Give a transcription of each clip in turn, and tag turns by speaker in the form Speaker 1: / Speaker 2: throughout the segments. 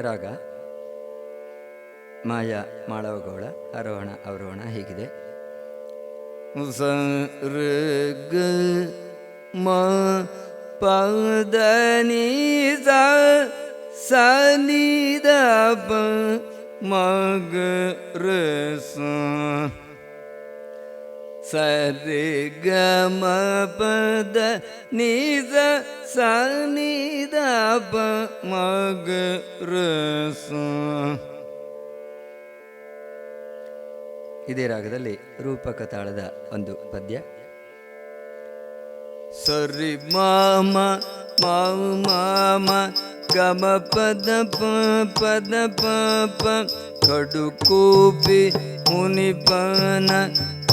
Speaker 1: ರಾಗ. ಮಾಯಾ, ಮಾಳವಗೌಳ ಆರೋಹಣ ಅವರೋಹಣ ಹೀಗಿದೆ. ಸ ರ ಗ ಮ ಪದ ನಿ ಸ ಸ ನಿ ದ ಮಗ ಮ ರ ಸ ಸರಿ ಗ ಮ ಪದ ನಿಜ ಸ ನಿದ ನಿ ದ ಪ ಮಗ ರಸ. ಇದೇ ರಾಗದಲ್ಲಿ ರೂಪಕ ತಾಳದ ಒಂದು ಪದ್ಯ. ಸರಿ ಮಾಮ, ಮಾವು, ಮಾಮ ಗಮ ಪದ ಪ ಪದ ಪ, ಕಡು ಕೂಪಿ, ಮುನಿಪನ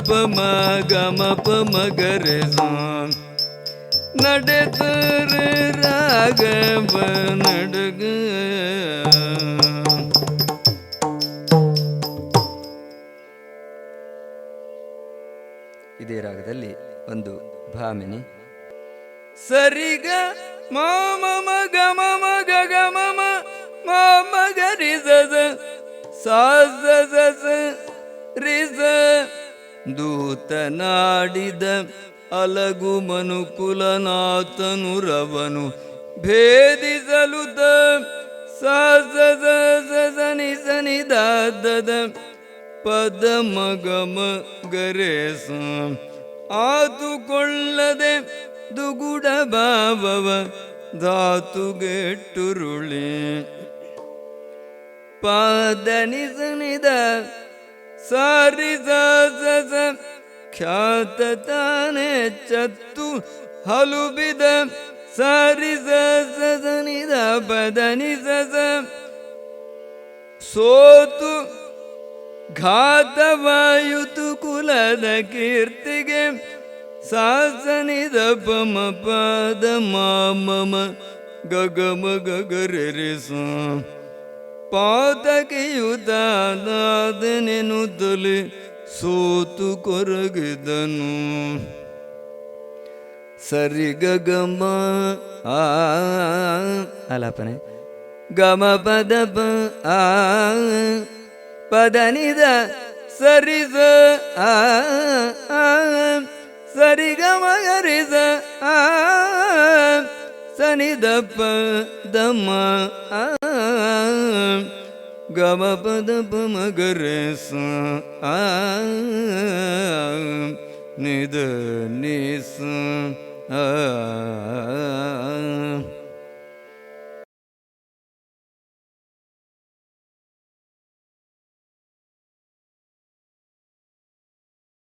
Speaker 1: ನಿದ ಪಪ ಮ ಗಮ ಪ ಮಗರೆಸ ನಡೆತರ ರಾಗವ ನಡಗ. ಇದೇ ರಾಗದಲ್ಲಿ ಒಂದು ಭಾಮಿನಿ. ಸರಿಗ ಮಾಮ ಮಗ ಮಮ ಗಗ ಮಮ ಮಾಮ ಗರಿ ಸ ಸ ಸಸ ರಿಸ ದೂತನಾಡಿದ ಅಲಗು ಮನುಕುಲನಾಥನು ರವನು ಭೇದಿಸಲು ತ ಸಾಸ ಸನಿ ಸನಿ ದಾದದ ಪದ ಮಗಮ ಗರೇಸ ಆತುಕೊಳ್ಳದೆ ದುಗುಡ ಭಾವವ ಧಾತುಗೆಟ್ಟುರುಳಿ. ಪಾದ ನಿಸನಿದ ಸಾರಿ ಖ್ಯಾತ ತಾನೆ ಚತ್ತು ಹಲುಬಿದ. ಸಾರಿ ಸನಿದ ಬದನಿ ಸಸ ಸೋತು ಘಾತವಾಯುತು ಕುಲದ ಕೀರ್ತಿಗೆ. ಸಾಸನಿದ ಪಮ ಪದ ಮಾಮ ಗಗಮ ಗಗರೆರಿಸ. ಪಾತಕೆಯುತಾದನೆನುತ್ತಲೆ ಸೋತು ಕೊರಗಿದನು. ಆ ಆಲಾಪನೆ ಗಮ ಪದ ಪ ಆ ಪದನಿದ ಸ ಆ ಸರಿಗಮ ಸ ಆ ಸನಿ ದ ಪ ದಮ ಆ ಗಮ ಪದ ಪ ಮ ಗರೆ ಸ ಆ ನಿದ ನಿ ಸ ಆ